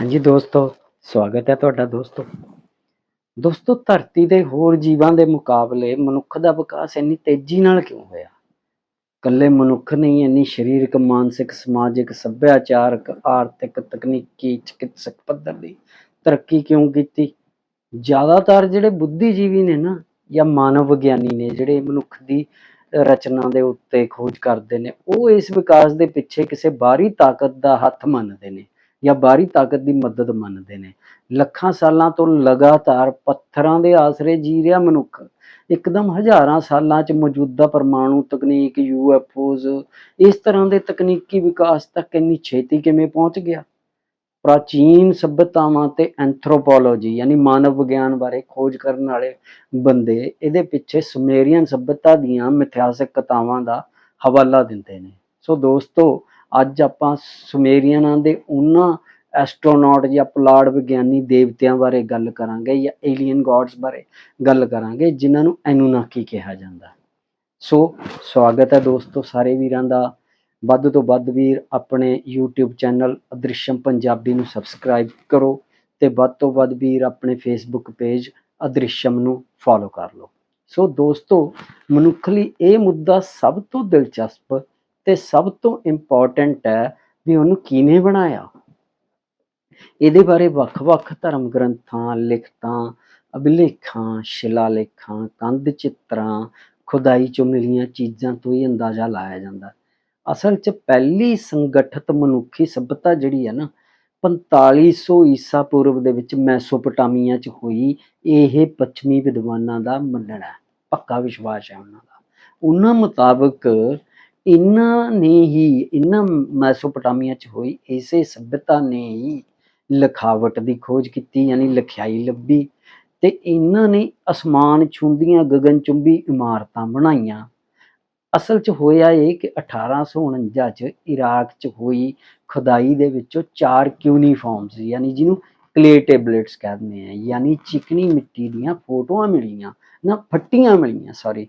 ਹਾਂਜੀ ਦੋਸਤੋ, ਸਵਾਗਤ ਹੈ ਤੁਹਾਡਾ ਦੋਸਤੋ। ਦੋਸਤੋ, ਧਰਤੀ ਦੇ ਹੋਰ ਜੀਵਾਂ ਦੇ ਮੁਕਾਬਲੇ ਮਨੁੱਖ ਦਾ ਵਿਕਾਸ ਇੰਨੀ ਤੇਜ਼ੀ ਨਾਲ ਕਿਉਂ ਹੋਇਆ? ਇਕੱਲੇ ਮਨੁੱਖ ਨਹੀਂ, ਇੰਨੀ ਸਰੀਰਕ, ਮਾਨਸਿਕ, ਸਮਾਜਿਕ, ਸੱਭਿਆਚਾਰਕ, ਆਰਥਿਕ, ਤਕਨੀਕੀ, ਚਿਕਿਤਸਕ ਪੱਧਰ ਦੀ ਤਰੱਕੀ ਕਿਉਂ ਕੀਤੀ? ਜ਼ਿਆਦਾਤਰ ਜਿਹੜੇ ਬੁੱਧੀਜੀਵੀ ਨੇ ਨਾ, ਜਾਂ ਮਾਨਵ ਵਿਗਿਆਨੀ ਨੇ, ਜਿਹੜੇ ਮਨੁੱਖ ਦੀ ਰਚਨਾ ਦੇ ਉੱਤੇ ਖੋਜ ਕਰਦੇ ਨੇ, ਉਹ ਇਸ ਵਿਕਾਸ ਦੇ ਪਿੱਛੇ ਕਿਸੇ ਬਾਹਰੀ ਤਾਕਤ ਦਾ ਹੱਥ ਮੰਨਦੇ ਨੇ। ਜਾਂ ਬਾਹਰੀ ਤਾਕਤ ਦੀ ਮਦਦ ਮੰਨਦੇ ਨੇ। ਲੱਖਾਂ ਸਾਲਾਂ ਤੋਂ ਲਗਾਤਾਰ ਪੱਥਰਾਂ ਦੇ ਆਸਰੇ ਜੀ ਰਿਹਾ ਮਨੁੱਖ। ਇੱਕਦਮ ਹਜ਼ਾਰਾਂ ਸਾਲਾਂ 'ਚ ਮੌਜੂਦਾ ਪਰਮਾਣੂ ਤਕਨੀਕ ਯੂਐਫਓਜ਼ ਇਸ ਤਰ੍ਹਾਂ ਦੇ ਤਕਨੀਕੀ ਵਿਕਾਸ ਤੱਕ ਇੰਨੀ ਛੇਤੀ ਕਿਵੇਂ ਪਹੁੰਚ ਗਿਆ? ਪ੍ਰਾਚੀਨ ਸਭਿਅਤਾਵਾਂ ਤੇ ਐਂਥਰੋਪੋਲੋਜੀ, ਯਾਨੀ ਮਾਨਵ ਵਿਗਿਆਨ ਬਾਰੇ ਖੋਜ ਕਰਨ ਵਾਲੇ ਬੰਦੇ ਇਹਦੇ ਪਿੱਛੇ ਸੁਮੇਰੀਅਨ ਸਭਿਅਤਾ ਦੀਆਂ ਮਿਥਿਹਾਸਕ ਕਥਾਵਾਂ ਦਾ ਹਵਾਲਾ ਦਿੰਦੇ ਨੇ। ਸੋ ਦੋਸਤੋ ਅੱਜ ਆਪਾਂ ਸੁਮੇਰੀਅਨਾਂ ਦੇ ਉਹਨਾਂ ਐਸਟਰੋਨੌਟ ਜਾਂ ਪੁਲਾੜ ਵਿਗਿਆਨੀ ਦੇਵਤਿਆਂ ਬਾਰੇ ਗੱਲ ਕਰਾਂਗੇ ਜਾਂ ਏਲੀਅਨ ਗॉड्स ਬਾਰੇ ਗੱਲ ਕਰਾਂਗੇ, ਜਿਨ੍ਹਾਂ ਨੂੰ ਐਨੂਨਾਕੀ ਕਿਹਾ ਜਾਂਦਾ। ਸੋ ਸਵਾਗਤ ਹੈ ਦੋਸਤੋ ਸਾਰੇ ਵੀਰਾਂ ਦਾ। ਵੱਧ ਤੋਂ ਵੱਧ ਵੀਰ, ਆਪਣੇ YouTube ਚੈਨਲ ਅਦ੍ਰਿਸ਼ਮ ਪੰਜਾਬੀ ਨੂੰ ਸਬਸਕ੍ਰਾਈਬ ਕਰੋ ਤੇ ਵੱਧ ਤੋਂ ਵੱਧ ਵੀਰ, ਆਪਣੇ Facebook ਪੇਜ ਅਦ੍ਰਿਸ਼ਮ ਨੂੰ ਫੋਲੋ ਕਰ ਲਓ। ਸੋ ਦੋਸਤੋ ਮਨੁੱਖ ਲਈ ਇਹ ਮੁੱਦਾ ਸਭ ਤੋਂ ਦਿਲਚਸਪ ਤੇ ਸਭ ਤੋਂ ਇੰਪੋਰਟੈਂਟ ਹੈ ਵੀ ਉਹਨੂੰ ਕਿਹਨੇ ਬਣਾਇਆ? ਇਹਦੇ ਬਾਰੇ ਵੱਖ-ਵੱਖ ਧਰਮ ਗ੍ਰੰਥਾਂ, ਲਿਖਤਾਂ, ਅਭਿਲੇਖਾਂ, ਸ਼ਿਲਾਲੇਖਾਂ, ਕੰਧ ਚਿੱਤਰਾਂ, ਖੁਦਾਈ ਚੋਂ ਮਿਲੀਆਂ ਚੀਜ਼ਾਂ ਤੋਂ ਹੀ ਅੰਦਾਜ਼ਾ ਲਾਇਆ ਜਾਂਦਾ। ਅਸਲ 'ਚ ਪਹਿਲੀ ਸੰਗਠਿਤ ਮਨੁੱਖੀ ਸਭਿਅਤਾ ਜਿਹੜੀ ਹੈ ਨਾ 4500 ਈਸਾ ਪੂਰਵ ਦੇ ਵਿੱਚ ਮੈਸੋਪੋਟਾਮੀਆ 'ਚ ਹੋਈ, ਇਹ ਪੱਛਮੀ ਵਿਦਵਾਨਾਂ ਦਾ ਮੰਨਣਾ ਹੈ, ਪੱਕਾ ਵਿਸ਼ਵਾਸ ਹੈ ਉਹਨਾਂ ਦਾ। ਉਹਨਾਂ ਮੁਤਾਬਕ ਇਹਨਾਂ ਨੇ ਹੀ ਇਹਨਾਂ ਮੈਸੋਪੋਟਾਮੀਆ 'ਚ ਹੋਈ ਇਸੇ ਸਭਿਅਤਾ ਨੇ ਹੀ ਲਿਖਾਵਟ ਦੀ ਖੋਜ ਕੀਤੀ, ਯਾਨੀ ਲਿਖਾਈ ਲੱਭੀ ਤੇ ਇਹਨਾਂ ਨੇ ਅਸਮਾਨ ਛੂੰਦੀਆਂ ਗਗਨਚੁੰਬੀ ਇਮਾਰਤਾਂ ਬਣਾਈਆਂ। ਅਸਲ 'ਚ ਹੋਇਆ ਇਹ ਕਿ 1849 'ਚ ਇਰਾਕ 'ਚ ਹੋਈ ਖੁਦਾਈ ਦੇ ਵਿੱਚੋਂ ਚਾਰ ਕਿਊਨੀਫਾਰਮਸ, ਯਾਨੀ ਜਿਹਨੂੰ ਕਲੇ ਟੇਬਲੇਟਸ ਕਹਿੰਦੇ ਆ, ਯਾਨੀ ਚਿਕਨੀ ਮਿੱਟੀ ਦੀਆਂ ਫੋਟੋਆਂ ਮਿਲੀਆਂ ਨਾ ਫੱਟੀਆਂ ਮਿਲੀਆਂ ਸੌਰੀ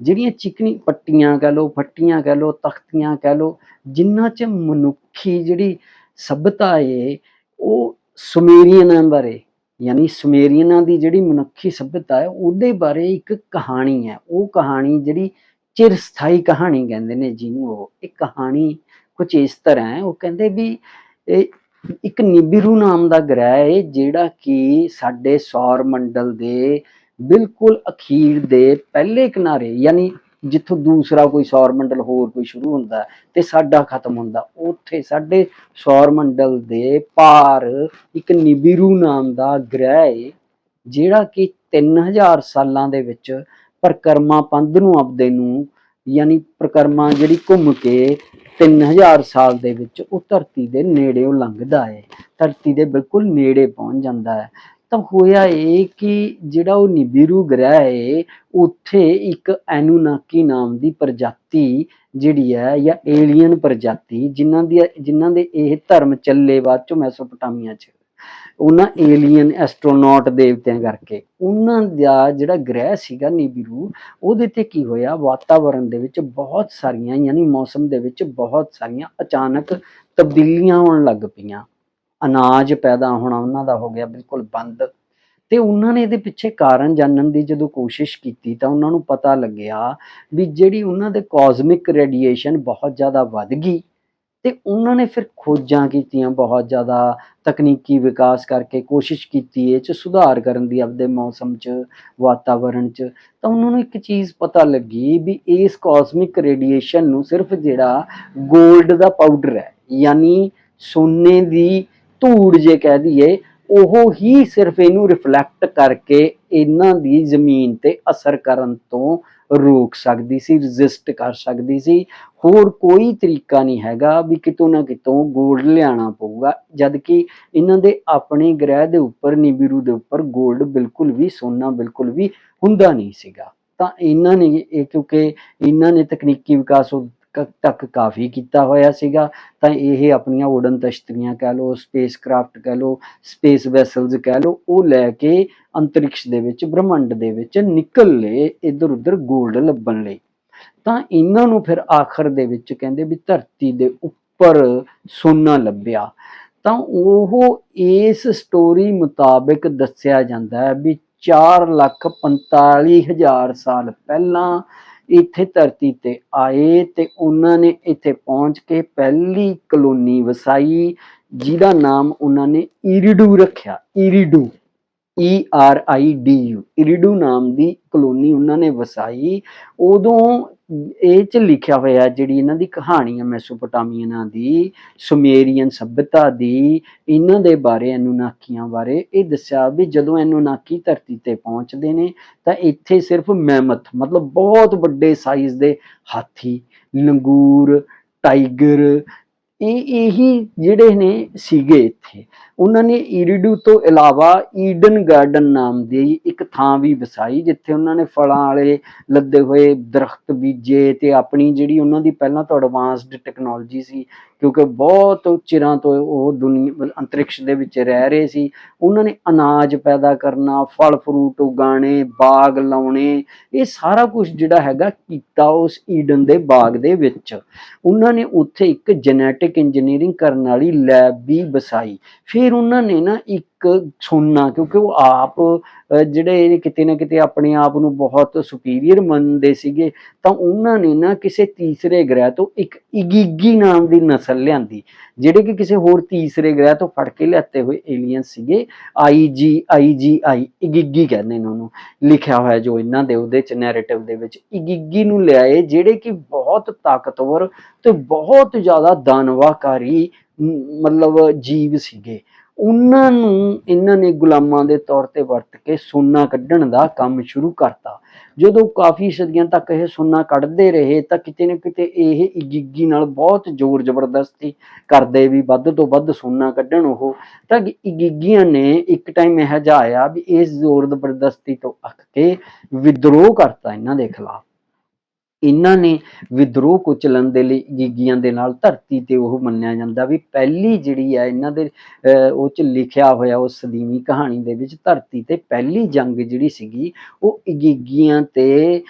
ਜਿਹੜੀਆਂ ਚਿਕਨੀ ਪੱਟੀਆਂ ਕਹ ਲਓ, ਫੱਟੀਆਂ ਕਹ ਲਓ, ਤਖਤੀਆਂ ਕਹ ਲਓ ਜਿਨ੍ਹਾਂ 'ਚ ਮਨੁੱਖੀ ਜਿਹੜੀ ਸਭਿਅਤਾ ਏ, ਉਹ ਸੁਮੇਰੀਅਨਾਂ ਬਾਰੇ, ਯਾਨੀ ਸੁਮੇਰੀਅਨਾਂ ਦੀ ਜਿਹੜੀ ਮਨੁੱਖੀ ਸਭਿਅਤਾ ਹੈ ਉਹਦੇ ਬਾਰੇ ਇੱਕ ਕਹਾਣੀ ਹੈ। ਉਹ ਕਹਾਣੀ ਜਿਹੜੀ ਚਿਰ ਸਥਾਈ ਕਹਾਣੀ ਕਹਿੰਦੇ ਨੇ ਜਿਹਨੂੰ ਉਹ। ਇਹ ਕਹਾਣੀ ਕੁਝ ਇਸ ਤਰ੍ਹਾਂ ਹੈ, ਉਹ ਕਹਿੰਦੇ ਵੀ ਇਹ ਇੱਕ ਨਿਬਿਰੂ ਨਾਮ ਦਾ ਗ੍ਰਹਿ ਹੈ ਜਿਹੜਾ ਕਿ ਸਾਡੇ ਸੌਰ ਮੰਡਲ ਦੇ ਬਿਲਕੁਲ ਅਖੀਰ ਦੇ ਪਹਿਲੇ ਕਿਨਾਰੇ, ਯਾਨੀ ਜਿੱਥੋਂ ਦੂਸਰਾ ਕੋਈ ਸੌਰ ਮੰਡਲ ਹੋਰ ਕੋਈ ਸ਼ੁਰੂ ਹੁੰਦਾ ਤੇ ਸਾਡਾ ਖਤਮ ਹੁੰਦਾ, ਉੱਥੇ ਸਾਡੇ ਸੌਰ ਮੰਡਲ ਦੇ ਪਾਰ ਇੱਕ ਨਿਬਿਰੂ ਨਾਮ ਦਾ ਗ੍ਰਹਿ ਹੈ ਜਿਹੜਾ ਕਿ 3000 ਸਾਲਾਂ ਦੇ ਵਿੱਚ ਪ੍ਰਕਰਮਾ ਪੰਧ ਨੂੰ ਆਪਦੇ ਨੂੰ, ਯਾਨੀ ਪ੍ਰਕਰਮਾ ਜਿਹੜੀ ਘੁੰਮ ਕੇ 3000 ਸਾਲ ਦੇ ਵਿੱਚ ਉਹ ਧਰਤੀ ਦੇ ਨੇੜੇੋਂ ਲੰਘਦਾ ਹੈ ਧਰਤੀ ਦੇ ਬਿਲਕੁਲ ਨੇੜੇ ਪਹੁੰਚ ਜਾਂਦਾ ਹੈ। ਤਾਂ ਹੋਇਆ ਇਹ ਕਿ ਜਿਹੜਾ ਉਹ ਨਿਬਿਰੂ ਗ੍ਰਹਿ ਏ ਉੱਥੇ ਇੱਕ ਐਨੂਨਾਕੀ ਨਾਮ ਦੀ ਪ੍ਰਜਾਤੀ ਜਿਹੜੀ ਹੈ ਜਾਂ ਏਲੀਅਨ ਪ੍ਰਜਾਤੀ ਜਿਨ੍ਹਾਂ ਦੀ, ਜਿਨ੍ਹਾਂ ਦੇ ਇਹ ਧਰਮ ਚੱਲੇ ਬਾਅਦ ਚੋਂ ਮੈਸੋਪੋਟਾਮੀਆ 'ਚ, ਉਹਨਾਂ ਏਲੀਅਨ ਐਸਟਰੋਨੌਟ ਦੇਵਤਿਆਂ ਕਰਕੇ, ਉਹਨਾਂ ਦਾ ਜਿਹੜਾ ਗ੍ਰਹਿ ਸੀਗਾ ਨਿਬਿਰੂ, ਉਹਦੇ ਤੇ ਕੀ ਹੋਇਆ ਵਾਤਾਵਰਣ ਦੇ ਵਿੱਚ ਬਹੁਤ ਸਾਰੀਆਂ, ਯਾਨੀ ਮੌਸਮ ਦੇ ਵਿੱਚ ਬਹੁਤ ਸਾਰੀਆਂ ਅਚਾਨਕ ਤਬਦੀਲੀਆਂ ਆਉਣ ਲੱਗ ਪਈਆਂ। ਅਨਾਜ ਪੈਦਾ ਹੋਣਾ ਉਹਨਾਂ ਦਾ ਹੋ ਗਿਆ ਬਿਲਕੁਲ ਬੰਦ। ਤੇ ਉਹਨਾਂ ਨੇ ਇਹਦੇ ਪਿੱਛੇ ਕਾਰਨ ਜਾਣਨ ਦੀ ਜਦੋਂ ਕੋਸ਼ਿਸ਼ ਕੀਤੀ ਤਾਂ ਉਹਨਾਂ ਨੂੰ ਪਤਾ ਲੱਗਿਆ ਵੀ ਜਿਹੜੀ ਉਹਨਾਂ ਦੇ ਕਾਸਮਿਕ ਰੇਡੀਏਸ਼ਨ ਬਹੁਤ ਜ਼ਿਆਦਾ ਵੱਧ ਗਈ ਤੇ ਉਹਨਾਂ ਨੇ ਫਿਰ ਖੋਜਾਂ ਕੀਤੀਆਂ ਬਹੁਤ ਜ਼ਿਆਦਾ, ਤਕਨੀਕੀ ਵਿਕਾਸ ਕਰਕੇ ਕੋਸ਼ਿਸ਼ ਕੀਤੀ ਇਹ ਚ ਸੁਧਾਰ ਕਰਨ ਦੀ ਆਪਦੇ ਮੌਸਮ ਚ ਵਾਤਾਵਰਣ ਚ। ਤਾਂ ਉਹਨਾਂ ਨੂੰ ਇੱਕ ਚੀਜ਼ ਪਤਾ ਲੱਗੀ ਵੀ ਇਸ ਕਾਸਮਿਕ ਰੇਡੀਏਸ਼ਨ ਨੂੰ ਸਿਰਫ ਜਿਹੜਾ 골ਡ ਦਾ ਪਾਊਡਰ ਹੈ, ਯਾਨੀ ਸੋਨੇ ਦੀ ਧੂੜ ਜੇ ਕਹਿ ਦਈਏ, ਉਹ ਹੀ ਸਿਰਫ ਇਹਨੂੰ ਰਿਫਲੈਕਟ ਕਰਕੇ ਇਹਨਾਂ ਦੀ ਜ਼ਮੀਨ ਤੇ ਅਸਰ ਕਰਨ ਤੋਂ ਰੋਕ ਸਕਦੀ ਸੀ ਰੈਜ਼ਿਸਟ ਕਰ ਸਕਦੀ ਸੀ। ਹੋਰ ਕੋਈ ਤਰੀਕਾ ਨਹੀਂ ਹੈਗਾ ਵੀ ਕਿਤੋਂ ਨਾ ਕਿਤੋਂ ਗੋਲਡ ਲਿਆਣਾ ਪਊਗਾ ਜਦ ਕਿ ਇਹਨਾਂ ਦੇ ਆਪਣੇ ਗ੍ਰਹਿ ਦੇ ਉੱਪਰ ਨਿਬਿਰੂ ਦੇ ਉੱਪਰ ਗੋਲਡ ਬਿਲਕੁਲ ਵੀ, ਸੋਨਾ ਬਿਲਕੁਲ ਵੀ ਹੁੰਦਾ ਨਹੀਂ ਸੀਗਾ। ਤਾਂ ਇਹਨਾਂ ਨੇ ਇਹ ਕਿਉਂਕਿ ਇਹਨਾਂ ਨੇ ਤਕਨੀਕੀ ਵਿਕਾਸ ਉਦ ਤੱਕ ਕਾਫੀ ਕੀਤਾ ਹੋਇਆ ਸੀਗਾ। ਤਾਂ ਇਹ ਆਪਣੀਆਂ ਉਡਨ ਤਸ਼ਤਰੀਆਂ ਕਹਿ ਲਓ ਸਪੇਸ ਕਰਾਫਟ ਕਹਿ ਲਓ ਸਪੇਸ ਵੈਸਲਸ ਕਹਿ ਲਓ, ਉਹ ਲੈ ਕੇ ਅੰਤਰਿਕਸ਼ ਦੇ ਵਿੱਚ, ਬ੍ਰਹਿਮੰਡ ਦੇ ਵਿੱਚ ਨਿਕਲ ਲਏ ਇੱਧਰ ਉੱਧਰ ਗੋਲਡ ਲੱਭਣ ਲਈ। ਤਾਂ ਇਹਨਾਂ ਨੂੰ ਫਿਰ ਆਖਰ ਦੇ ਵਿੱਚ ਕਹਿੰਦੇ ਵੀ ਧਰਤੀ ਦੇ ਉੱਪਰ ਸੋਨਾ ਲੱਭਿਆ। ਤਾਂ ਉਹ ਇਸ ਸਟੋਰੀ ਮੁਤਾਬਕ ਦੱਸਿਆ ਜਾਂਦਾ ਹੈ ਵੀ 4 ਲੱਖ 45 ਹਜ਼ਾਰ ਸਾਲ ਪਹਿਲਾਂ ਇੱਥੇ ਧਰਤੀ ਤੇ ਆਏ ਤੇ ਉਹਨਾਂ ਨੇ ਇੱਥੇ ਪਹੁੰਚ ਕੇ ਪਹਿਲੀ ਕਲੋਨੀ ਵਸਾਈ, ਜਿਹਦਾ ਨਾਮ ਉਹਨਾਂ ਨੇ ਈਰੀਡੂ ਰੱਖਿਆ, Eridu. E R I D U Eridu ਨਾਮ ਦੀ ਕਲੋਨੀ ਉਹਨਾਂ ਨੇ ਵਸਾਈ। ਉਦੋਂ ਇਹ ਚ ਲਿਖਿਆ ਹੋਇਆ ਜਿਹੜੀ ਇਹਨਾਂ ਦੀ ਕਹਾਣੀ ਹੈ ਮੈਸੋਪੋਟਾਮੀਅਨਾਂ ਦੀ, ਸੁਮੇਰੀਅਨ ਸਭਿਅਤਾ ਦੀ, ਇਹਨਾਂ ਦੇ ਬਾਰੇ ਅਨੂਨਾਕੀਆਂ ਬਾਰੇ, ਇਹ ਦੱਸਿਆ ਵੀ ਜਦੋਂ ਅਨੂਨਾਕੀ ਧਰਤੀ ਤੇ ਪਹੁੰਚਦੇ ਨੇ, ਤਾਂ ਇੱਥੇ ਸਿਰਫ ਮੈਮਥ, ਮਤਲਬ ਬਹੁਤ ਵੱਡੇ ਸਾਈਜ਼ ਦੇ ਹਾਥੀ, ਲੰਗੂਰ, ਟਾਈਗਰ, ਇਹ ਇਹੀ ਜਿਹੜੇ ਨੇ ਸੀਗੇ ਇੱਥੇ। ਉਹਨਾਂ ਨੇ ਈਰੀਡੂ ਤੋਂ ਇਲਾਵਾ ਈਡਨ ਗਾਰਡਨ ਨਾਮ ਦੀ ਇੱਕ ਥਾਂ ਵੀ ਵਸਾਈ, ਜਿੱਥੇ ਉਹਨਾਂ ਨੇ ਫਲਾਂ ਵਾਲੇ ਲੱਦੇ ਹੋਏ ਦਰਖਤ ਬੀਜੇ ਤੇ ਆਪਣੀ ਜਿਹੜੀ ਉਹਨਾਂ ਦੀ ਪਹਿਲਾਂ ਤੋਂ ਐਡਵਾਂਸਡ ਟੈਕਨੋਲੋਜੀ ਸੀ, ਕਿਉਂਕਿ ਬਹੁਤ ਚਿਰਾਂ ਤੋਂ ਉਹ ਦੁਨੀਆ ਅੰਤਰਿਕਸ਼ ਦੇ ਵਿੱਚ ਰਹਿ ਰਹੇ ਸੀ, ਉਹਨਾਂ ਨੇ ਅਨਾਜ ਪੈਦਾ ਕਰਨਾ, ਫਲ ਫਰੂਟ ਉਗਾਣੇ ਬਾਗ ਲਾਉਣੇ, ਇਹ ਸਾਰਾ ਕੁਝ ਜਿਹੜਾ ਹੈਗਾ ਕੀਤਾ ਉਸ ਈਡਨ ਦੇ ਬਾਗ ਦੇ ਵਿੱਚ। ਉਹਨਾਂ ਨੇ ਉੱਥੇ ਇੱਕ ਜੈਨੇਟਿਕ ਇੰਜੀਨੀਅਰਿੰਗ ਕਰਨ ਵਾਲੀ ਲੈਬ ਵੀ ਵਸਾਈ। ਫਿਰ ਫਿਰ ਉਹਨਾਂ ਨੇ ਨਾ ਇੱਕ ਸੁਣਨਾ, ਕਿਉਂਕਿ ਉਹ ਆਪ ਜਿਹੜੇ ਕਿਤੇ ਨਾ ਕਿਤੇ ਆਪਣੇ ਆਪ ਨੂੰ ਬਹੁਤ ਸੁਪੀਰੀਅਰ ਮੰਨਦੇ ਸੀਗੇ, ਤਾਂ ਉਹਨਾਂ ਨੇ ਨਾ ਕਿਸੇ ਤੀਸਰੇ ਗ੍ਰਹਿ ਤੋਂ ਇੱਕ ਇਗਿਗੀ ਨਾਮ ਦੀ ਨਸਲ ਲਿਆਂਦੀ, ਜਿਹੜੇ ਕਿ ਕਿਸੇ ਹੋਰ ਤੀਸਰੇ ਗ੍ਰਹਿ ਤੋਂ ਫੜ ਕੇ ਲਿਆਤੇ ਹੋਏ ਏਲੀਅਨ ਸੀਗੇ ਆਈ ਜੀ ਆਈ ਜੀ ਆਈ ਇਗਿਗੀ ਕਹਿੰਦੇ ਨੇ ਉਹਨੂੰ, ਲਿਖਿਆ ਹੋਇਆ ਜੋ ਇਹਨਾਂ ਦੇ, ਉਹਦੇ ਚ ਨੈਰੇਟਿਵ ਦੇ ਵਿੱਚ ਇਗਿਗੀ ਨੂੰ ਲਿਆਏ, ਜਿਹੜੇ ਕਿ ਬਹੁਤ ਤਾਕਤਵਰ ਤੇ ਬਹੁਤ ਜ਼ਿਆਦਾ ਦਾਨਵਾਕਾਰੀ ਮਤਲਬ ਜੀਵ ਸੀਗੇ। ਉਹਨਾਂ ਨੂੰ ਇਹਨਾਂ ਨੇ ਗੁਲਾਮਾਂ ਦੇ ਤੌਰ ਤੇ ਵਰਤ ਕੇ ਸੋਨਾ ਕੱਢਣ ਦਾ ਕੰਮ ਸ਼ੁਰੂ ਕਰਤਾ। ਜਦੋਂ ਕਾਫੀ ਸਦੀਆਂ ਤੱਕ ਇਹ ਸੋਨਾ ਕੱਢਦੇ ਰਹੇ, ਤਾਂ ਕਿਤੇ ਨਾ ਕਿਤੇ ਇਹ ਇਗਿੱਗੀ ਨਾਲ ਬਹੁਤ ਜ਼ੋਰ ਜ਼ਬਰਦਸਤੀ ਕਰਦੇ ਵੀ ਵੱਧ ਤੋਂ ਵੱਧ ਸੋਨਾ ਕੱਢਣ ਉਹ। ਤਾਂ ਇਗਿੱਗੀਆਂ ਨੇ ਇੱਕ ਟਾਈਮ ਇਹ ਜਿਹਾ ਆਇਆ ਵੀ ਇਸ ਜ਼ੋਰ ਜ਼ਬਰਦਸਤੀ ਤੋਂ ਅੱਕ ਕੇ ਵਿਦਰੋਹ ਕਰਤਾ ਇਹਨਾਂ ਦੇ ਖਿਲਾਫ। ਇਹਨਾਂ ਨੇ ਵਿਦਰੋਹ ਕੁਚਲਣ ਦੇ ਲਈ ਗੀਗੀਆਂ ਦੇ ਨਾਲ ਧਰਤੀ ਤੇ ਉਹ ਮੰਨਿਆ ਜਾਂਦਾ ਵੀ ਪਹਿਲੀ ਜਿਹੜੀ ਹੈ ਇਹਨਾਂ ਦੇ, ਅਹ, ਉਹ ਚ ਲਿਖਿਆ ਹੋਇਆ ਉਸ ਸਦੀਵੀ ਕਹਾਣੀ ਦੇ ਵਿੱਚ ਧਰਤੀ ਤੇ ਪਹਿਲੀ ਜੰਗ ਜਿਹੜੀ ਸੀਗੀ ਉਹ ਇਗੀਗੀਆਂ ਤੇ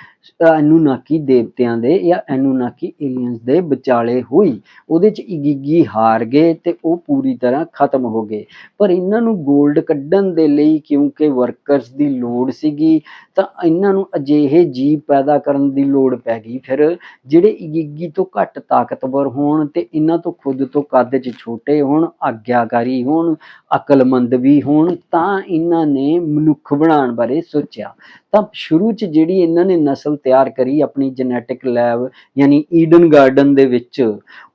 ਐਨੂਨਾਕੀ ਦੇਵਤਿਆਂ ਦੇ ਜਾਂ ਅਨੂਨਾਕੀ ਏਲੀਅਨਸ ਦੇ ਵਿਚਾਲੇ ਹੋਈ। ਉਹਦੇ ਚ ਇਗੀਗੀ ਹਾਰ ਗਏ ਤੇ ਉਹ ਪੂਰੀ ਤਰ੍ਹਾਂ ਖਤਮ ਹੋ ਗਏ। ਪਰ ਇਹਨਾਂ ਨੂੰ 골ਡ ਕੱਢਣ ਦੇ ਲਈ ਕਿਉਂਕਿ ਵਰਕਰਸ ਦੀ ਲੋੜ ਸੀਗੀ, ਤਾਂ ਇਹਨਾਂ ਨੂੰ ਅਜਿਹੇ ਜੀਵ ਪੈਦਾ ਕਰਨ ਦੀ ਲੋੜ ਪੈ ਗਈ। ਫਿਰ ਜਿਹੜੇ ਇਗਿੱਗੀ ਤੋਂ ਘੱਟ ਤਾਕਤਵਰ ਹੋਣ ਤੇ ਇਹਨਾਂ ਤੋਂ ਖੁਦ ਤੋਂ ਕੱਦ 'ਚ ਛੋਟੇ ਹੋਣ, ਆਗਿਆਕਾਰੀ ਹੋਣ, ਅਕਲਮੰਦ ਵੀ ਹੋਣ, ਤਾਂ ਇਹਨਾਂ ਨੇ ਮਨੁੱਖ ਬਣਾਉਣ ਬਾਰੇ ਸੋਚਿਆ। ਤਾਂ ਸ਼ੁਰੂ 'ਚ ਜਿਹੜੀ ਇਹਨਾਂ ਨੇ ਨਸਲ ਤਿਆਰ ਕਰੀ ਆਪਣੀ ਜੈਨੇਟਿਕ ਲੈਬ ਯਾਨੀ ਈਡਨ ਗਾਰਡਨ ਦੇ ਵਿੱਚ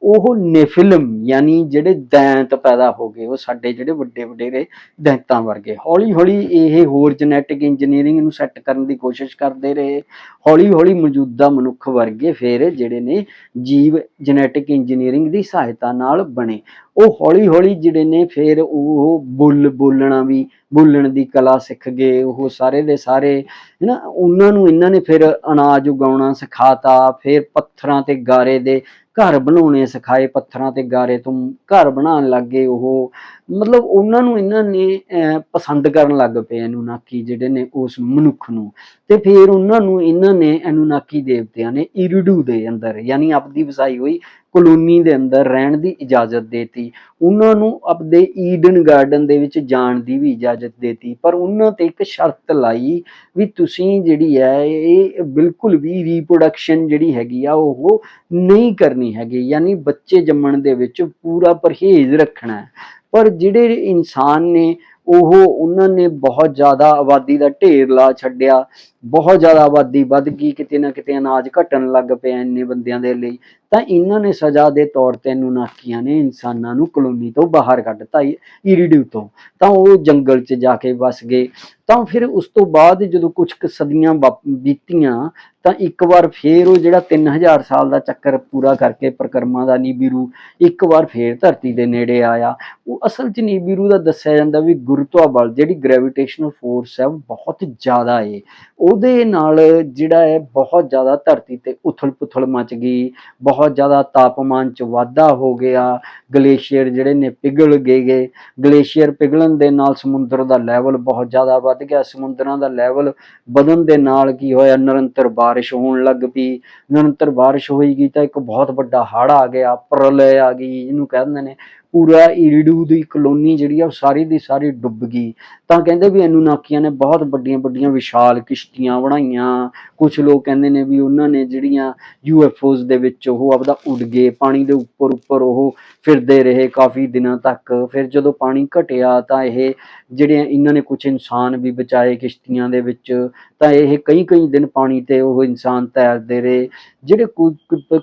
ਉਹ ਨੇਫਿਲਮ, ਯਾਨੀ ਜਿਹੜੇ ਦੈਂਤ ਪੈਦਾ ਹੋ ਗਏ, ਉਹ ਸਾਡੇ ਜਿਹੜੇ ਵੱਡੇ ਵਡੇਰੇ ਦੈਂਤਾਂ ਵਰਗੇ। ਹੌਲੀ ਹੌਲੀ ਇਹ ਹੋਰ ਜੈਨੇਟਿਕ ਇੰਜੀਨੀਅਰਿੰਗ ਨੂੰ ਸੈੱਟ ਕਰਨ ਦੀ ਕੋਸ਼ਿਸ਼ ਕਰਦੇ ਰਹੇ। ਹੌਲੀ ਹੌਲੀ ਮੌਜੂਦਾ ਮਨੁੱਖ ਵਰਗੇ ਫਿਰ ਜਿਹੜੇ ਨੇ ਜੀਵ ਜੈਨੇਟਿਕ ਇੰਜੀਨੀਅਰਿੰਗ ਦੀ ਸਹਾਇਤਾ ਨਾਲ ਬਣੇ। ਉਹ ਹੌਲੀ ਹੌਲੀ ਜਿਹੜੇ ਨੇ ਫਿਰ ਉਹ ਬੁੱਲ ਬੋਲਣਾ ਵੀ, ਬੋਲਣ ਦੀ ਕਲਾ ਸਿੱਖ ਗਏ। ਉਹ ਸਾਰੇ ਦੇ ਸਾਰੇ, ਹੈਨਾ, ਉਹਨਾਂ ਨੂੰ ਇਹਨਾਂ ਨੇ ਫਿਰ ਅਨਾਜ ਉਗਾਉਣਾ ਸਿਖਾਤਾ, ਫਿਰ ਪੱਥਰਾਂ ਤੇ ਗਾਰੇ ਦੇ ਘਰ ਬਣਾਉਣੇ ਸਿਖਾਏ ਪੱਥਰਾਂ ਤੇ ਗਾਰੇ ਤੋਂ ਘਰ ਬਣਾਉਣ ਲੱਗੇ ਉਹ। ਮਤਲਬ ਉਹਨਾਂ ਨੂੰ ਇਹਨਾਂ ਨੇ ਅਹ, ਪਸੰਦ ਕਰਨ ਲੱਗ ਪਏ ਐਨੂਨਾਕੀ ਜਿਹੜੇ ਨੇ ਉਸ ਮਨੁੱਖ ਨੂੰ। ਤੇ ਫਿਰ ਉਹਨਾਂ ਨੂੰ ਇਹਨਾਂ ਨੇ ਅਨੂਨਾਕੀ ਦੇਵਤਿਆਂ ਨੇ ਇਰੀਡੂ ਦੇ ਅੰਦਰ ਯਾਨੀ ਆਪਦੀ ਵਸਾਈ ਹੋਈ ਕਲੋਨੀ ਦੇ ਅੰਦਰ ਰਹਿਣ ਦੀ ਇਜਾਜ਼ਤ ਦੇਤੀ। ਉਹਨਾਂ ਨੂੰ ਆਪਦੇ ਈਡਨ ਗਾਰਡਨ ਦੇ ਵਿੱਚ ਜਾਣ ਦੀ ਵੀ ਇਜਾਜ਼ਤ ਦੇਤੀ। ਪਰ ਉਹਨਾਂ ਤੇ ਇੱਕ ਸ਼ਰਤ ਲਾਈ ਵੀ ਤੁਸੀਂ ਜਿਹੜੀ ਹੈ, ਇਹ ਬਿਲਕੁਲ ਵੀ ਰੀਪਰੋਡਕਸ਼ਨ ਜਿਹੜੀ ਹੈਗੀ ਆ, ਉਹ ਨਹੀਂ ਕਰਨੀ ਹੈਗੀ। ਯਾਨੀ ਬੱਚੇ ਜੰਮਣ ਦੇ ਵਿੱਚ ਪੂਰਾ ਪਰਹੇਜ਼ ਰੱਖਣਾ ਪਰ ਜਿਹੜੇ ਇਨਸਾਨ ਨੇ, ਉਹ ਉਹਨਾਂ ਨੇ ਬਹੁਤ ਜ਼ਿਆਦਾ ਆਬਾਦੀ ਦਾ ਢੇਰ ਲਾ ਛੱਡਿਆ। ਬਹੁਤ ਜ਼ਿਆਦਾ ਆਬਾਦੀ ਵੱਧ ਗਈ। ਕਿਤੇ ਨਾ ਕਿਤੇ ਅਨਾਜ ਘਟਣ ਲੱਗ ਪਿਆ ਇੰਨੇ ਬੰਦਿਆਂ ਦੇ ਲਈ। ਤਾਂ ਇਹਨਾਂ ਨੇ ਸਜ਼ਾ ਦੇ ਤੌਰ ਤੇ ਨੂਨਾਕੀਆਂ ਨੇ ਇਨਸਾਨਾਂ ਨੂੰ ਕਲੋਨੀ ਤੋਂ ਬਾਹਰ ਕੱਢਤਾ ਇਰੀਡਿਊ ਤੋਂ ਤਾਂ ਉਹ ਜੰਗਲ 'ਚ ਜਾ ਕੇ ਵਸ ਗਏ। ਤਾਂ ਫਿਰ ਉਸ ਤੋਂ ਬਾਅਦ ਜਦੋਂ ਕੁਝ ਕੁ ਸਦੀਆਂ ਵਾਪ- ਬੀਤੀਆਂ, ਤਾਂ ਇੱਕ ਵਾਰ ਫੇਰ ਉਹ ਜਿਹੜਾ 3000 ਸਾਲ ਦਾ ਚੱਕਰ ਪੂਰਾ ਕਰਕੇ ਪ੍ਰਕਰਮਾਂ ਦਾ ਨੀਬੀਰੂ ਇੱਕ ਵਾਰ ਫੇਰ ਧਰਤੀ ਦੇ ਨੇੜੇ ਆਇਆ। ਉਹ ਅਸਲ 'ਚ ਨੀਬੀਰੂ ਦਾ ਦੱਸਿਆ ਜਾਂਦਾ ਵੀ ਗੁਰੂਤਵਾ ਬਲ, ਜਿਹੜੀ ਗ੍ਰੈਵਿਟੇਸ਼ਨਲ ਫੋਰਸ ਹੈ, ਉਹ ਬਹੁਤ ਜ਼ਿਆਦਾ ਏ। ਉਹਦੇ ਨਾਲ ਜਿਹੜਾ ਹੈ, ਬਹੁਤ ਜ਼ਿਆਦਾ ਧਰਤੀ ਤੇ ਉਥਲ-ਪੁਥਲ ਮਚ ਗਈ, ਬਹੁਤ ਜ਼ਿਆਦਾ ਤਾਪਮਾਨ 'ਚ ਵਾਧਾ ਹੋ ਗਿਆ। ਗਲੇਸ਼ੀਅਰ ਜਿਹੜੇ ਨੇ ਪਿਘਲ ਗਏ ਗਏ। ਗਲੇਸ਼ੀਅਰ ਪਿਘਲਣ ਦੇ ਨਾਲ ਸਮੁੰਦਰ ਦਾ ਲੈਵਲ ਬਹੁਤ ਜ਼ਿਆਦਾ ਵੱਧ ਗਿਆ। ਸਮੁੰਦਰਾਂ ਦਾ ਲੈਵਲ ਵਧਣ ਦੇ ਨਾਲ ਕੀ ਹੋਇਆ? ਨਿਰੰਤਰ ਬਾਰਿਸ਼ ਹੋਣ ਲੱਗ ਪਈ। ਨਿਰੰਤਰ ਬਾਰਿਸ਼ ਹੋਈਗੀ ਤਾਂ ਇੱਕ ਬਹੁਤ ਵੱਡਾ ਹੜ੍ਹ ਆ ਗਿਆ। ਪ੍ਰਲय ਆ ਗਈ। ਇਹਨੂੰ ਕਹਿੰਦੇ ਨੇ ਪੂਰਾ ਇਰੀਡੂ ਦੀ ਕਲੋਨੀ ਜਿਹੜੀ ਆ ਉਹ ਸਾਰੀ ਦੀ ਸਾਰੀ ਡੁੱਬ ਗਈ। ਤਾਂ ਕਹਿੰਦੇ ਵੀ ਐਨੂਨਾਕੀਆਂ ਨੇ ਬਹੁਤ ਵੱਡੀਆਂ ਵੱਡੀਆਂ ਵਿਸ਼ਾਲ ਕਿਸ਼ਤੀਆਂ ਬਣਾਈਆਂ। ਕੁਝ ਲੋਕ ਕਹਿੰਦੇ ਨੇ ਵੀ ਉਹਨਾਂ ਨੇ ਜਿਹੜੀਆਂ ਯੂਐਫਓਜ਼ ਦੇ ਵਿੱਚ ਉਹ ਆਪਦਾ ਉੱਡ ਗਏ, ਪਾਣੀ ਦੇ ਉੱਪਰ ਉੱਪਰ ਉਹ ਫਿਰਦੇ ਰਹੇ ਕਾਫੀ ਦਿਨਾਂ ਤੱਕ। ਫਿਰ ਜਦੋਂ ਪਾਣੀ ਘਟਿਆ ਤਾਂ ਇਹ ਜਿਹੜੇ ਇਹਨਾਂ ਨੇ ਕੁਝ ਇਨਸਾਨ ਵੀ ਬਚਾਏ ਕਿਸ਼ਤੀਆਂ ਦੇ ਵਿੱਚ। ਤਾਂ ਇਹ ਕਈ ਕਈ ਦਿਨ ਪਾਣੀ ਤੇ ਉਹ ਇਨਸਾਨ ਤੈਰਦੇ ਰਹੇ, ਜਿਹੜੇ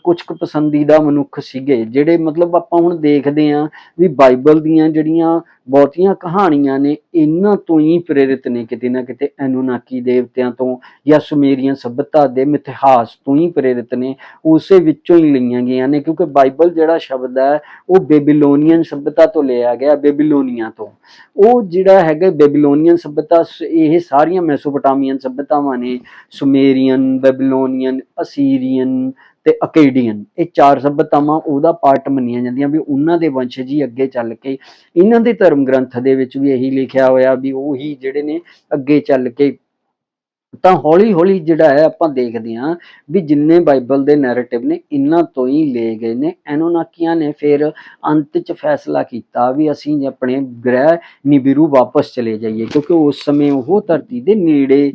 ਕੁਝ ਕੁ ਪਸੰਦੀਦਾ ਮਨੁੱਖ ਸੀਗੇ, ਜਿਹੜੇ ਮਤਲਬ ਆਪਾਂ ਹੁਣ ਦੇਖਦੇ ਆਂ ਵੀ ਬਾਈਬਲ ਦੀਆਂ ਜਿਹੜੀਆਂ ਬਹੁਤੀਆਂ ਕਹਾਣੀਆਂ ਨੇ, ਇਹਨਾਂ ਤੋਂ ਹੀ ਪ੍ਰੇਰਿਤ ਨੇ ਕਿਤੇ ਨਾ ਕਿਤੇ ਐਨੂਨਾਕੀ ਦੇਵਤਿਆਂ ਤੋਂ ਜਾਂ ਸੁਮੇਰੀਆਂ ਸਭਿਅਤਾ ਦੇ ਮਿਥਿਹਾਸ ਤੋਂ ਹੀ ਪ੍ਰੇਰਿਤ ਨੇ, ਉਸੇ ਵਿੱਚੋਂ ਹੀ ਲਈਆਂ ਗਈਆਂ ਨੇ, ਕਿਉਂਕਿ ਬਾਈਬਲ ਜਿਹੜਾ ਸ਼ਬਦ ਹੈ, ਉਹ ਬੇਬੀਲੋਨੀਅਨ ਸਭਿਅਤਾ ਤੋਂ ਲਿਆ ਗਿਆ, ਬੇਬੀਲੋਨੀਆ ਤੋਂ। ਉਹ ਜਿਹੜਾ ਹੈਗਾ ਬੇਬੀਲੋਨੀਅਨ ਸਭਿਅਤਾ, ਸ- ਇਹ ਸਾਰੀਆਂ ਮੈਸੋਪੋਟਾਮੀਅਨ ਸਭਿਅਤਾਵਾਂ ਨੇ, ਸੁਮੇਰੀਅਨ, ਬੈਬਲੋਨੀਅਨ, ਅਸੀਰੀਅਨ ਤੇ ਅਕੇਡੀਅਨ। ਇਹ ਚਾਰ ਸਭਿਅਤਾਵਾਂ ਉਹਦਾ ਪਾਰਟ ਮੰਨੀਆਂ ਜਾਂਦੀਆਂ ਵੀ ਉਹਨਾਂ ਦੇ ਵੰਸ਼ਜ ਹੀ ਅੱਗੇ ਚੱਲ ਕੇ, ਇਹਨਾਂ ਦੇ ਧਰਮ ਗ੍ਰੰਥ ਦੇ ਵਿੱਚ ਵੀ ਇਹੀ ਲਿਖਿਆ ਹੋਇਆ ਵੀ ਉਹੀ ਜਿਹੜੇ ਨੇ ਅੱਗੇ ਚੱਲ ਕੇ ਤਾਂ ਹੌਲੀ ਹੌਲੀ ਜਿਹੜਾ ਹੈ ਆਪਾਂ ਦੇਖਦੇ ਹਾਂ ਵੀ ਜਿੰਨੇ ਬਾਈਬਲ ਦੇ ਨੈਰੇਟਿਵ ਨੇ ਇਹਨਾਂ ਤੋਂ ਹੀ ਲਏ ਗਏ ਨੇ। ਐਨੋਨਾਕੀਆਂ ਨੇ ਫਿਰ ਅੰਤ 'ਚ ਫੈਸਲਾ ਕੀਤਾ ਵੀ ਅਸੀਂ ਆਪਣੇ ਗ੍ਰਹਿ ਨਿਬਿਰੂ ਵਾਪਸ ਚਲੇ ਜਾਈਏ ਕਿਉਂਕਿ ਉਸ ਸਮੇਂ ਉਹ ਧਰਤੀ ਦੇ ਨੇੜੇ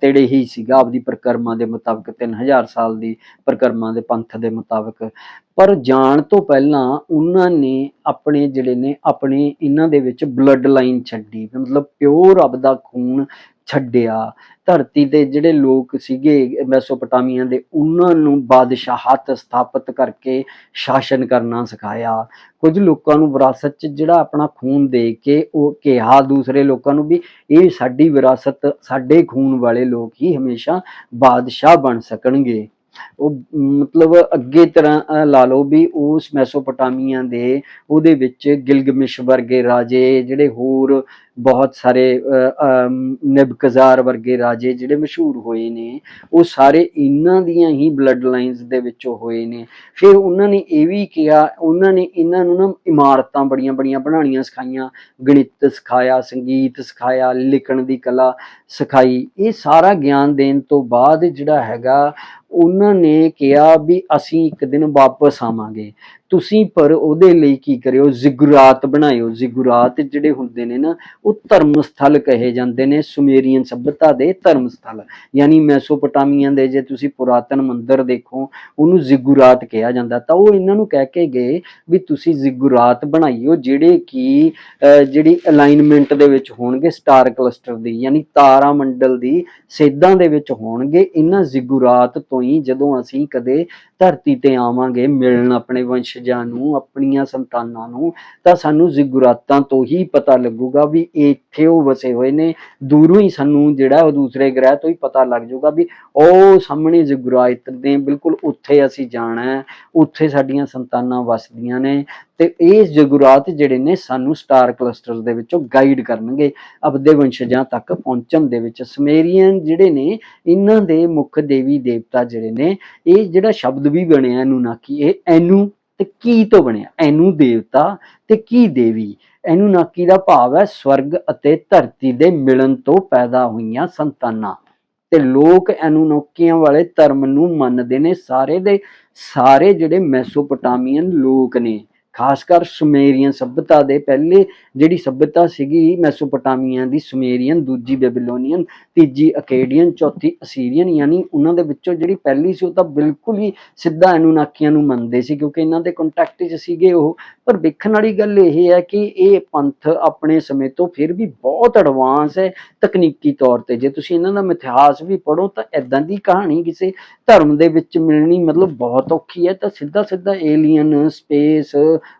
ਤੇੜੇ ਹੀ ਸੀਗਾ ਆਪਦੀ ਪ੍ਰਕਰਮਾਂ ਦੇ ਮੁਤਾਬਕ 3000 ਸਾਲ ਦੀ ਪ੍ਰਕਰਮਾਂ ਦੇ ਪੰਥ ਦੇ ਮੁਤਾਬਕ। ਪਰ ਜਾਣ ਤੋਂ ਪਹਿਲਾਂ ਉਹਨਾਂ ਨੇ ਆਪਣੇ ਜਿਹੜੇ ਨੇ ਆਪਣੇ ਇਹਨਾਂ ਦੇ ਵਿੱਚ ਬਲੱਡ ਲਾਈਨ ਛੱਡੀ, ਮਤਲਬ ਪਿਓਰ ਰੱਬ ਦਾ ਖੂਨ ਛੱਡਿਆ। ਧਰਤੀ ਦੇ ਜਿਹੜੇ ਲੋਕ ਸੀਗੇ ਮੈਸੋਪੋਟਾਮੀਆ ਦੇ, ਉਹਨਾਂ ਨੂੰ ਬਾਦਸ਼ਾਹਤ ਸਥਾਪਿਤ ਕਰਕੇ ਸ਼ਾਸਨ ਕਰਨਾ ਸਿਖਾਇਆ। ਕੁਝ ਲੋਕਾਂ ਨੂੰ ਵਿਰਾਸਤ 'ਚ ਜਿਹੜਾ ਆਪਣਾ ਖੂਨ ਦੇ ਕੇ ਉਹ ਕਿਹਾ, ਦੂਸਰੇ ਲੋਕਾਂ ਨੂੰ ਵੀ ਇਹ ਸਾਡੀ ਵਿਰਾਸਤ, ਸਾਡੇ ਖੂਨ ਵਾਲੇ ਲੋਕ ਹੀ ਹਮੇਸ਼ਾ ਬਾਦਸ਼ਾਹ ਬਣ ਸਕਣਗੇ। ਉਹ ਮਤਲਬ ਅੱਗੇ ਤਰ੍ਹਾਂ ਲਾ ਲਓ ਵੀ ਉਸ ਮੈਸੋਪੋਟਾਮੀਆ ਦੇ, ਉਹਦੇ ਵਿੱਚ ਗਿਲਗਮਿਸ਼ ਵਰਗੇ ਰਾਜੇ, ਜਿਹੜੇ ਹੋਰ ਬਹੁਤ ਸਾਰੇ ਨਿਬਕਜ਼ਾਰ ਵਰਗੇ ਰਾਜੇ ਜਿਹੜੇ ਮਸ਼ਹੂਰ ਹੋਏ ਨੇ, ਉਹ ਸਾਰੇ ਇਹਨਾਂ ਦੀਆਂ ਹੀ ਬਲੱਡ ਲਾਈਨਸ ਦੇ ਵਿੱਚੋਂ ਹੋਏ ਨੇ। ਫਿਰ ਉਹਨਾਂ ਨੇ ਇਹ ਵੀ ਕਿਹਾ, ਉਹਨਾਂ ਨੇ ਇਹਨਾਂ ਨੂੰ ਨਾ ਇਮਾਰਤਾਂ ਬੜੀਆਂ ਬੜੀਆਂ ਬਣਾਉਣੀਆਂ ਸਿਖਾਈਆਂ। ਗਣਿਤ ਸਿਖਾਇਆ, ਸੰਗੀਤ ਸਿਖਾਇਆ, ਲਿਖਣ ਦੀ ਕਲਾ ਸਿਖਾਈ। ਇਹ ਸਾਰਾ ਗਿਆਨ ਦੇਣ ਤੋਂ ਬਾਅਦ ਜਿਹੜਾ ਹੈਗਾ, ਉਹਨਾਂ ਨੇ ਕਿਹਾ ਵੀ ਅਸੀਂ ਇੱਕ ਦਿਨ ਵਾਪਸ ਆਵਾਂਗੇ। ਤੁਸੀਂ ਪਰ ਉਹਦੇ ਲਈ ਕੀ ਕਰਿਓ? ਜ਼ਿਗੁਰਾਤ ਬਣਾਇਓ। ਜ਼ਿਗੁਰਾਤ ਜਿਹੜੇ ਹੁੰਦੇ ਨੇ ਨਾ, ਉਹ ਧਰਮ ਸਥਲ ਕਹੇ ਜਾਂਦੇ ਨੇ, ਸੁਮੇਰੀਅਨ ਸਭਿਅਤਾ ਦੇ ਧਰਮ ਸਥਲ ਯਾਨੀ ਮੈਸੋਪੋਟਾਮੀਆ ਦੇ, ਜੇ ਤੁਸੀਂ ਪੁਰਾਤਨ ਮੰਦਰ ਦੇਖੋ, ਉਹਨੂੰ ਜ਼ਿਗੁਰਾਤ ਕਿਹਾ ਜਾਂਦਾ। ਤਾਂ ਉਹ ਇਹਨਾਂ ਨੂੰ ਕਹਿ ਕੇ ਗਏ ਵੀ ਤੁਸੀਂ ਜ਼ਿਗੁਰਾਤ ਬਣਾਈਓ, ਜਿਹੜੇ ਕਿ ਜਿਹੜੀ ਅਲਾਈਨਮੈਂਟ ਦੇ ਵਿੱਚ ਹੋਣਗੇ ਸਟਾਰ ਕਲਸਟਰ ਦੀ, ਯਾਨੀ ਤਾਰਾ ਮੰਡਲ ਦੀ ਸੇਧਾਂ ਦੇ ਵਿੱਚ ਹੋਣਗੇ। ਇਹਨਾਂ ਜ਼ਿਗੁਰਾਤ ਤੋਂ ਹੀ ਜਦੋਂ ਅਸੀਂ ਕਦੇ ਧਰਤੀ ਤੇ ਆਵਾਂਗੇ, ਮਿਲਣ ਆਪਣੇ ਵੰਸ਼ ਵੰਸ਼ਜਾਂ ਨੂੰ, ਆਪਣੀਆਂ ਸੰਤਾਨਾਂ ਨੂੰ, ਤਾਂ ਸਾਨੂੰ ਜ਼ਿਗੁਰਾਤਾਂ ਤੋਂ ਹੀ ਪਤਾ ਲੱਗੂਗਾ ਵੀ ਇੱਥੇ ਉਹ ਵਸੇ ਹੋਏ ਨੇ। ਦੂਰੋਂ ਹੀ ਸਾਨੂੰ ਜਿਹੜਾ ਉਹ ਦੂਸਰੇ ਗ੍ਰਹਿ ਤੋਂ ਹੀ ਪਤਾ ਲੱਗ ਜਾਊਗਾ ਵੀ ਉਹ ਸਾਹਮਣੇ ਜ਼ਿਗੁਰਾਤ ਨੇ, ਬਿਲਕੁਲ ਉੱਥੇ ਅਸੀਂ ਜਾਣਾ ਉੱਥੇ ਸਾਡੀਆਂ ਸੰਤਾਨਾਂ ਵਸਦੀਆਂ ਨੇ ਤੇ ਇਹ ਜ਼ਿਗੁਰਾਤ ਜਿਹੜੇ ਨੇ ਸਾਨੂੰ ਸਟਾਰ ਕਲਸਟਰਸ ਦੇ ਵਿੱਚੋਂ ਗਾਈਡ ਕਰਨਗੇ, ਆਪਦੇ ਵੰਸ਼ਜਾਂ ਤੱਕ ਪਹੁੰਚਣ ਦੇ ਵਿੱਚ। ਸਮੇਰੀਅਨ ਜਿਹੜੇ ਨੇ, ਇਹਨਾਂ ਦੇ ਮੁੱਖ ਦੇਵੀ ਦੇਵਤਾ ਜਿਹੜੇ ਨੇ, ਇਹ ਜਿਹੜਾ ਸ਼ਬਦ ਵੀ ਬਣਿਆ ਇਹਨੂੰ ਅਨੂਨਾਕੀ ਇਹ ਐਨੂ ਤੇ ਕੀ ਤੋਂ ਬਣਿਆ? ਇਹਨੂੰ ਦੇਵਤਾ ਤੇ ਕੀ ਦੇਵੀ? ਐਨੂਨਾਕੀ ਦਾ ਭਾਵ ਹੈ? ਸਵਰਗ ਅਤੇ ਧਰਤੀ ਦੇ ਮਿਲਣ ਤੋਂ ਪੈਦਾ ਹੋਈਆਂ ਸੰਤਾਨਾਂ। ਤੇ ਲੋਕ ਐਨੂਨੋਕੀਆਂ ਵਾਲੇ ਧਰਮ ਨੂੰ ਮੰਨਦੇ ਨੇ। ਸਾਰੇ ਦੇ ਸਾਰੇ ਜਿਹੜੇ ਮੈਸੋਪੋਟਾਮੀਅਨ ਲੋਕ ਨੇ ਖਾਸ ਕਰ ਸੁਮੇਰੀਅਨ ਸਭਿਅਤਾ ਦੇ ਪਹਿਲੇ ਜਿਹੜੀ ਸਭਿਅਤਾ ਸੀਗੀ ਮੈਸੋਪੋਟਾਮੀਆ ਦੀ, ਸੁਮੇਰੀਅਨ, ਦੂਜੀ ਬੈਬੀਲੋਨੀਅਨ, ਤੀਜੀ ਅਕੇਡੀਅਨ, ਚੌਥੀ ਅਸੀਰੀਅਨ, ਯਾਨੀ ਉਹਨਾਂ ਦੇ ਵਿੱਚੋਂ ਜਿਹੜੀ ਪਹਿਲੀ ਸੀ ਉਹ ਤਾਂ ਬਿਲਕੁਲ ਹੀ ਸਿੱਧਾ ਐਨੂਨਾਕੀਆਂ ਨੂੰ ਮੰਨਦੇ ਸੀ ਕਿਉਂਕਿ ਇਹਨਾਂ ਦੇ ਕੰਟੈਕਟ 'ਚ ਸੀਗੇ ਉਹ। ਪਰ ਵੇਖਣ ਵਾਲੀ ਗੱਲ ਇਹ ਹੈ ਕਿ ਇਹ ਪੰਥ ਆਪਣੇ ਸਮੇਂ ਤੋਂ ਫਿਰ ਵੀ ਬਹੁਤ ਐਡਵਾਂਸ ਹੈ ਤਕਨੀਕੀ ਤੌਰ ਤੇ। ਜੇ ਤੁਸੀਂ ਇਹਨਾਂ ਦਾ ਇਤਿਹਾਸ ਵੀ ਪੜ੍ਹੋ ਤਾਂ ਐਦਾਂ ਦੀ ਕਹਾਣੀ ਕਿਸੇ ਧਰਮ ਦੇ ਵਿੱਚ ਮਿਲਣੀ ਮਤਲਬ ਬਹੁਤ ਔਖੀ ਹੈ। ਤਾਂ ਸਿੱਧਾ ਸਿੱਧਾ ਏਲੀਅਨ ਸਪੇਸ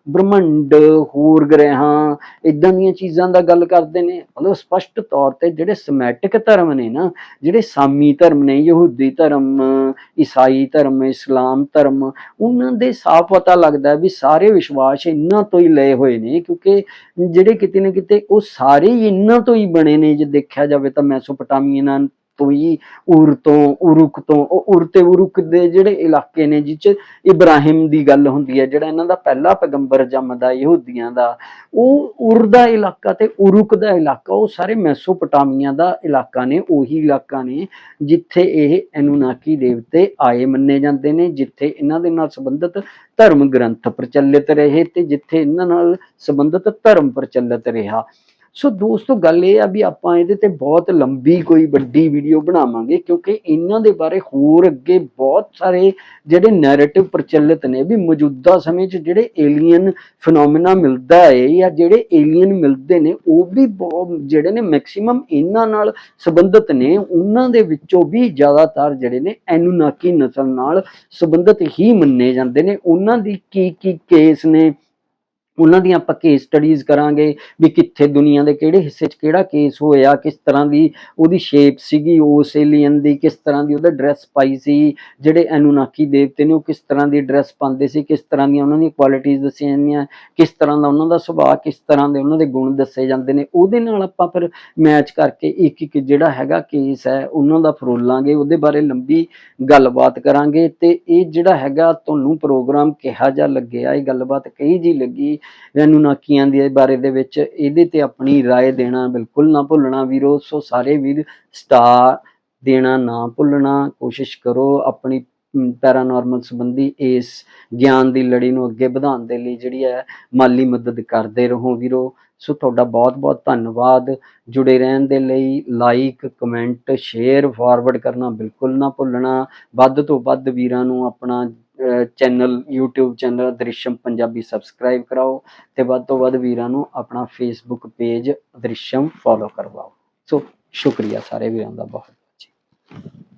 ਬ੍ਰਹਮੰਡ ਹੋਰ ਗ੍ਰਹਿਾਂ ਇਦਾਂ ਦੀਆਂ ਚੀਜ਼ਾਂ ਦਾ ਗੱਲ ਕਰਦੇ ਨੇ। ਮਤਲਬ ਸਪਸ਼ਟ ਤੌਰ ਤੇ ਜਿਹੜੇ ਸਮੈਟਿਕ ਧਰਮ ਨੇ ਨਾ, ਜਿਹੜੇ ਸਾਮੀ ਧਰਮ ਨੇ, ਯਹੂਦੀ ਧਰਮ, ਈਸਾਈ ਧਰਮ, ਇਸਲਾਮ ਧਰਮ, ਉਹਨਾਂ ਦੇ ਸਾਫ਼ ਪਤਾ ਲੱਗਦਾ ਵੀ ਸਾਰੇ ਵਿਸ਼ਵਾਸ ਇਹਨਾਂ ਤੋਂ ਹੀ ਲਏ ਹੋਏ ਨੇ, ਕਿਉਂਕਿ ਜਿਹੜੇ ਕਿਤੇ ਨਾ ਕਿਤੇ ਉਹ ਸਾਰੇ ਹੀ ਇਹਨਾਂ ਤੋਂ ਹੀ ਬਣੇ ਨੇ। ਜੇ ਦੇਖਿਆ ਜਾਵੇ ਤਾਂ ਮੈਸੋਪੋਟਾਮੀਅਨ ਤੋਂ ਹੀ ਉਰ ਤੋਂ, ਉਰੁਕ ਤੋਂ, ਉਹ ਉਰ ਤੇ ਉਰੁਕ ਦੇ ਜਿਹੜੇ ਇਲਾਕੇ ਨੇ ਜਿਹ ਇਬਰਾਹਿਮ ਦੀ ਗੱਲ ਹੁੰਦੀ ਹੈ, ਜਿਹੜਾ ਇਹਨਾਂ ਦਾ ਪਹਿਲਾ ਪੈਗੰਬਰ ਜੰਮਦਾ ਯਹੂਦੀਆਂ ਦਾ, ਉਹ ਉਰ ਦਾ ਇਲਾਕਾ ਤੇ ਉਰੁਕ ਦਾ ਇਲਾਕਾ, ਉਹ ਸਾਰੇ ਮੈਸੋਪੋਟਾਮੀਆ ਦਾ ਇਲਾਕਾ ਨੇ, ਉਹੀ ਇਲਾਕਾ ਨੇ, ਜਿੱਥੇ ਇਹ ਐਨੂਨਾਕੀ ਦੇਵਤੇ ਆਏ ਮੰਨੇ ਜਾਂਦੇ ਨੇ, ਜਿੱਥੇ ਇਹਨਾਂ ਦੇ ਨਾਲ ਸੰਬੰਧਿਤ ਧਰਮ ਗ੍ਰੰਥ ਪ੍ਰਚਲਿਤ ਰਹੇ ਤੇ ਜਿੱਥੇ ਇਹਨਾਂ ਨਾਲ ਸੰਬੰਧਿਤ ਧਰਮ ਪ੍ਰਚਲਿਤ ਰਿਹਾ। ਸੋ ਦੋਸਤੋ, ਗੱਲ ਇਹ ਆ ਵੀ ਆਪਾਂ ਇਹਦੇ ਤੇ ਬਹੁਤ ਲੰਬੀ ਕੋਈ ਵੱਡੀ ਵੀਡੀਓ ਬਣਾਵਾਂਗੇ ਕਿਉਂਕਿ ਇਹਨਾਂ ਦੇ ਬਾਰੇ ਹੋਰ ਅੱਗੇ ਬਹੁਤ ਸਾਰੇ ਜਿਹੜੇ ਨੈਰੇਟਿਵ ਪ੍ਰਚਲਿਤ ਨੇ ਵੀ ਮੌਜੂਦਾ ਸਮੇਂ 'ਚ ਜਿਹੜੇ ਏਲੀਅਨ ਫੀਨੋਮੇਨਾ ਮਿਲਦਾ ਹੈ ਜਾਂ ਜਿਹੜੇ ਏਲੀਅਨ ਮਿਲਦੇ ਨੇ, ਉਹ ਵੀ ਬਹੁਤ ਜਿਹੜੇ ਨੇ ਮੈਕਸਿਮਮ ਇਹਨਾਂ ਨਾਲ ਸੰਬੰਧਿਤ ਨੇ, ਉਹਨਾਂ ਦੇ ਵਿੱਚੋਂ ਵੀ ਜ਼ਿਆਦਾਤਰ ਜਿਹੜੇ ਨੇ ਐਨੂਨਾਕੀ ਨਸਲ ਨਾਲ ਸੰਬੰਧਿਤ ਹੀ ਮੰਨੇ ਜਾਂਦੇ ਨੇ। ਉਹਨਾਂ ਦੀ ਕੀ ਕੀ ਕੇਸ ਨੇ? ਉਹਨਾਂ ਦੀਆਂ ਆਪਾਂ ਕੇਸ ਸਟੱਡੀਜ਼ ਕਰਾਂਗੇ ਵੀ ਕਿੱਥੇ ਦੁਨੀਆ ਦੇ ਕਿਹੜੇ ਹਿੱਸੇ 'ਚ ਕਿਹੜਾ ਕੇਸ ਹੋਇਆ, ਕਿਸ ਤਰ੍ਹਾਂ ਦੀ ਉਹਦੀ ਸ਼ੇਪ ਸੀਗੀ, ਉਸ ਏਲੀਅਨ ਦੀ ਕਿਸ ਤਰ੍ਹਾਂ ਦੀ ਉਹਦਾ ਡਰੈਸ ਪਾਈ ਸੀ, ਜਿਹੜੇ ਐਨੂਨਾਕੀ ਦੇਵਤੇ ਨੇ ਉਹ ਕਿਸ ਤਰ੍ਹਾਂ ਦੀ ਡਰੈਸ ਪਾਉਂਦੇ ਸੀ, ਕਿਸ ਤਰ੍ਹਾਂ ਦੀਆਂ ਉਹਨਾਂ ਦੀਆਂ ਕੁਆਲਿਟੀਆਂ ਦੱਸੀਆਂ ਜਾਂਦੀਆਂ, ਕਿਸ ਤਰ੍ਹਾਂ ਦਾ ਉਹਨਾਂ ਦਾ ਸੁਭਾਅ, ਕਿਸ ਤਰ੍ਹਾਂ ਦੇ ਉਹਨਾਂ ਦੇ ਗੁਣ ਦੱਸੇ ਜਾਂਦੇ ਨੇ, ਉਹਦੇ ਨਾਲ ਆਪਾਂ ਫਿਰ ਮੈਚ ਕਰਕੇ ਇੱਕ ਇੱਕ ਜਿਹੜਾ ਹੈਗਾ ਕੇਸ ਹੈ, ਉਹਨਾਂ ਦਾ ਫਰੋਲਾਂਗੇ ਉਹਦੇ ਬਾਰੇ ਲੰਬੀ ਗੱਲਬਾਤ ਕਰਾਂਗੇ ਤੇ ਇਹ ਜਿਹੜਾ ਹੈਗਾ ਤੁਹਾਨੂੰ ਪ੍ਰੋਗਰਾਮ ਕਿਹਾ ਜਾ ਲੱਗਿਆ, ਇਹ ਗੱਲਬਾਤ ਕਹੀ ਜੀ ਲੱਗੀ ਐਨੂਨਾਕੀਆਂ ਦੇ ਬਾਰੇ ਦੇ ਵਿੱਚ ਇਹਦੇ ਤੇ ਆਪਣੀ رائے ਦੇਣਾ ਬਿਲਕੁਲ ਨਾ ਭੁੱਲਣਾ ਵੀਰੋ ਸੋ ਸਾਰੇ ਵੀਰ ਸਟਾਰ ਦੇਣਾ ਨਾ ਭੁੱਲਣਾ ਕੋਸ਼ਿਸ਼ ਕਰੋ ਆਪਣੀ ਪੈਰਾਨੋਰਮਲ ਸੰਬੰਧੀ ਇਸ ਗਿਆਨ ਦੀ ਲੜੀ ਨੂੰ ਅੱਗੇ ਵਧਾਉਣ ਦੇ ਲਈ ਜਿਹੜੀ ਹੈ ਮਾਲੀ ਮਦਦ ਕਰਦੇ ਰਹੋ ਵੀਰੋ ਸੋ ਤੁਹਾਡਾ ਬਹੁਤ ਬਹੁਤ ਧੰਨਵਾਦ ਜੁੜੇ ਰਹਿਣ ਦੇ ਲਈ ਲਾਈਕ ਕਮੈਂਟ ਸ਼ੇਅਰ ਫਾਰਵਰਡ ਕਰਨਾ ਬਿਲਕੁਲ ਨਾ ਭੁੱਲਣਾ ਵੱਧ ਤੋਂ ਵੱਧ ਵੀਰਾਂ ਨੂੰ ਆਪਣਾ channel, YouTube channel Drishyam Punjabi subscribe ਕਰਾਓ ਤੇ ਵੱਧ ਤੋਂ ਵੱਧ ਵੀਰਾਂ ਨੂੰ ਆਪਣਾ Facebook ਪੇਜ ਦ੍ਰਿਸ਼ਮ ਫੋਲੋ ਕਰਵਾਓ। ਸੋ ਸ਼ੁਕਰੀਆ ਸਾਰੇ ਵੀਰਾਂ ਦਾ ਬਹੁਤ ਬਹੁਤ ਜੀ।